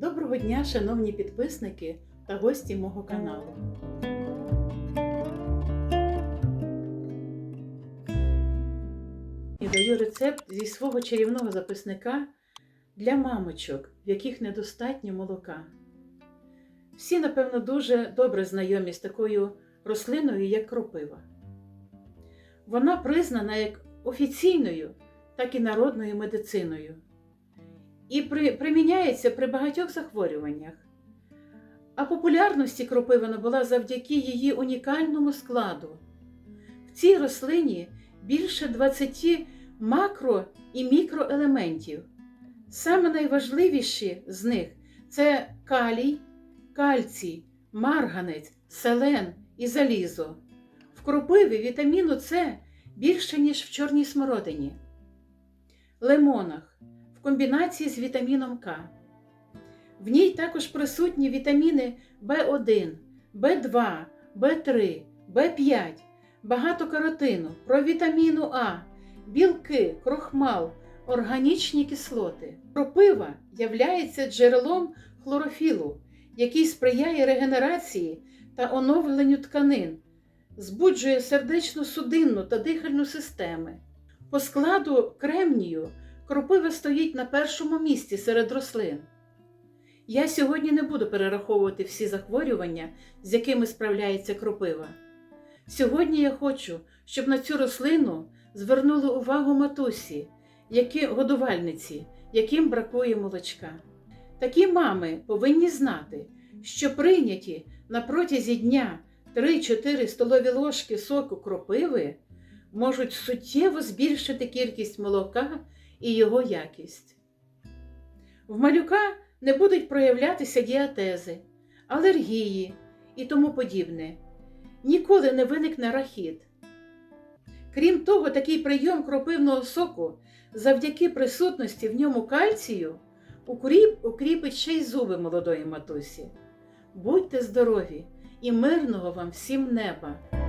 Доброго дня, шановні підписники та гості мого каналу. І даю рецепт зі свого чарівного записника для мамочок, в яких недостатньо молока. Всі, напевно, дуже добре знайомі з такою рослиною, як кропива. Вона признана як офіційною, так і народною медициною і при, приміняється при багатьох захворюваннях. А популярності кропива набула завдяки її унікальному складу. В цій рослині більше 20 макро і мікроелементів. Саме найважливіші з них це калій, кальцій, марганець, селен і залізо. В кропиві вітаміну С більше, ніж в чорній смородині, лимонах комбінації з вітаміном К. В ній також присутні вітаміни В1, В2, В3, В5, багато каротину, провітаміну А, білки, крохмал, органічні кислоти. Кропива являється джерелом хлорофілу, який сприяє регенерації та оновленню тканин, збуджує сердечно-судинну та дихальну системи. По складу кремнію кропива стоїть на першому місці серед рослин. Я сьогодні не буду перераховувати всі захворювання, з якими справляється кропива. Сьогодні я хочу, щоб на цю рослину звернули увагу матусі, які годувальниці, яким бракує молочка. Такі мами повинні знати, що прийняті на протязі дня 3-4 столові ложки соку кропиви можуть суттєво збільшити кількість молока і його якість. В малюка не будуть проявлятися діатези, алергії і тому подібне. Ніколи не виникне рахіт. Крім того, такий прийом кропивного соку завдяки присутності в ньому кальцію укріп, укріпить ще й зуби молодої матусі. Будьте здорові і мирного вам всім неба!